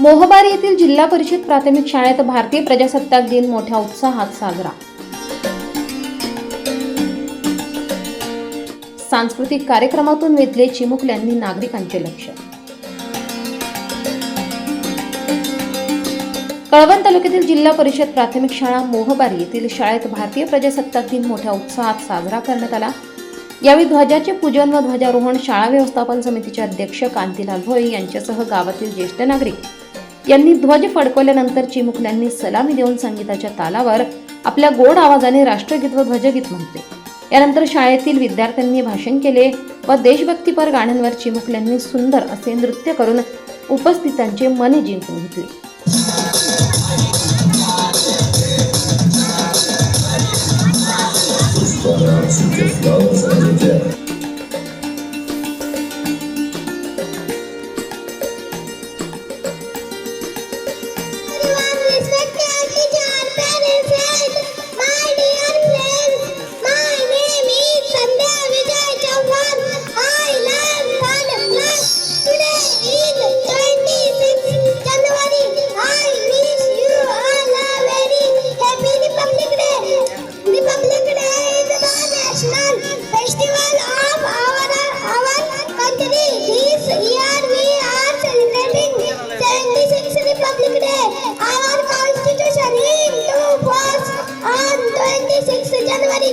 मोहबार येथील जिल्हा परिषद प्राथमिक शाळेत भारतीय प्रजासत्ताक दिन मोठ्या उत्साहात साजरा. सांस्कृतिक कार्यक्रमातून वेधले चिमुकल्यांनी नागरिकांचे लक्ष. कळवण तालुक्यातील जिल्हा परिषद प्राथमिक शाळा मोहबारी येथील शाळेत भारतीय प्रजासत्ताक दिन मोठ्या उत्साहात साजरा करण्यात आला. यावेळी ध्वजाचे पूजन व ध्वजारोहण शाळा व्यवस्थापन समितीचे अध्यक्ष कांतीलाल भोई यांच्यासह गावातील ज्येष्ठ नागरिक यांनी ध्वज फडकवल्यानंतर चिमुकल्यांनी सलामी देऊन संगीताच्या तालावर आपल्या गोड आवाजाने राष्ट्रगीत व ध्वजगीत म्हटले. यानंतर शाळेतील विद्यार्थ्यांनी भाषण केले व देशभक्तीपर गाण्यांवर चिमुकल्यांनी सुंदर असे नृत्य करून उपस्थितांचे मने जिंकून घेतले. Para, se quer final, the vai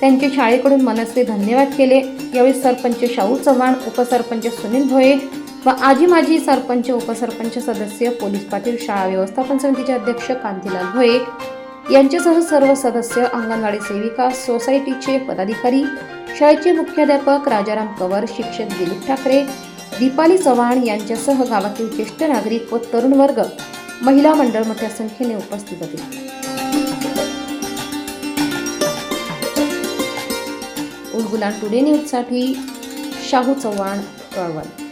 त्यांचे शाळेकडून मनस्वी धन्यवाद केले. यावेळी सरपंच शाहू चव्हाण उपसरपंच सुनील भोये व आजी माजी सरपंच उपसरपंच सदस्य पोलीस पाटील शाळा व्यवस्थापन समितीचे अध्यक्ष कांतीलाल भोये. यांच्यासह सर्व सदस्य अंगणवाडी सेविका सोसायटीचे पदाधिकारी शाळेचे मुख्याध्यापक राजाराम कवर शिक्षक दिलीप ठाकरे दीपाली चव्हाण यांच्यासह गावातील ज्येष्ठ नागरिक व तरुण वर्ग महिला मंडळ मोठ्या संख्येने उपस्थित होते. उलगुलान टुडे न्यूजसाठी शाहू चव्हाण कळवण.